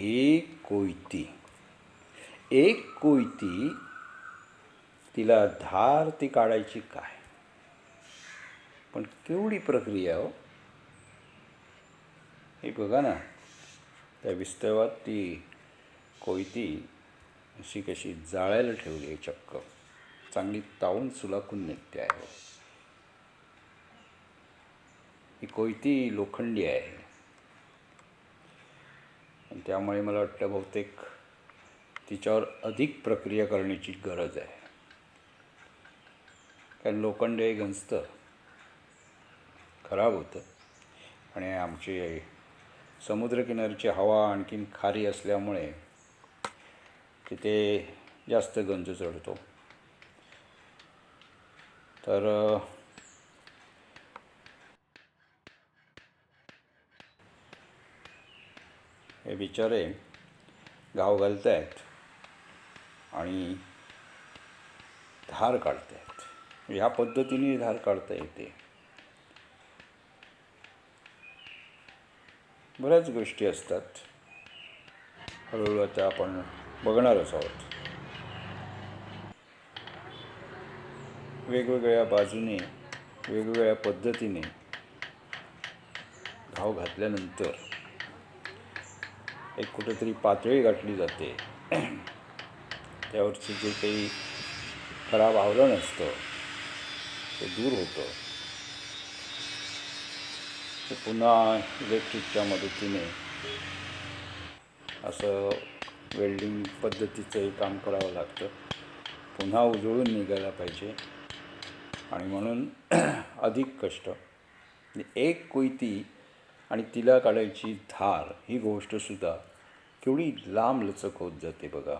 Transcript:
एक कोयती एक कोयती तिला धार ती काढायची काय? पण केवढी प्रक्रिया हो? हे बघा ना त्या विस्तवात ती कोयती अशी कशी जाळायला ठेवली आहे चक्क. चांगली तावून सुलाखून निघते आहे. ही कोयती लोखंडी आहे. त्यामुळे मला वाटतं बहुतेक तिच्यावर अधिक प्रक्रिया करण्याची गरज आहे. कारण लोखंड हे गंजतं खराब होतं. आणि आमची समुद्रकिनारीची हवा आणखीन खारी असल्यामुळे तिथे जास्त गंज चढतो. तर हे बिचारे गाव घालत आहेत आणि धार काढत आहेत ह्या पद्धतीने धार काढता येते. बऱ्याच गोष्टी असतात. हळूहळू आता आपण बघणारच आहोत. वेगवेगळ्या बाजूने वेगवेगळ्या पद्धतीने घाव घातल्यानंतर एक कुठेतरी पातळी गाठली जाते. त्यावरचं जे काही खराब आवरण असतं ते दूर होतं. ते पुन्हा इलेक्ट्रिकच्या मदतीने असं वेल्डिंग पद्धतीचंही काम करावं लागतं. पुन्हा उजळून निघायला पाहिजे. आणि म्हणून अधिक कष्ट. एक कोयती आणि तिला काढायची धार ही गोष्टसुद्धा केवढी लांब लचक होत जाते बघा.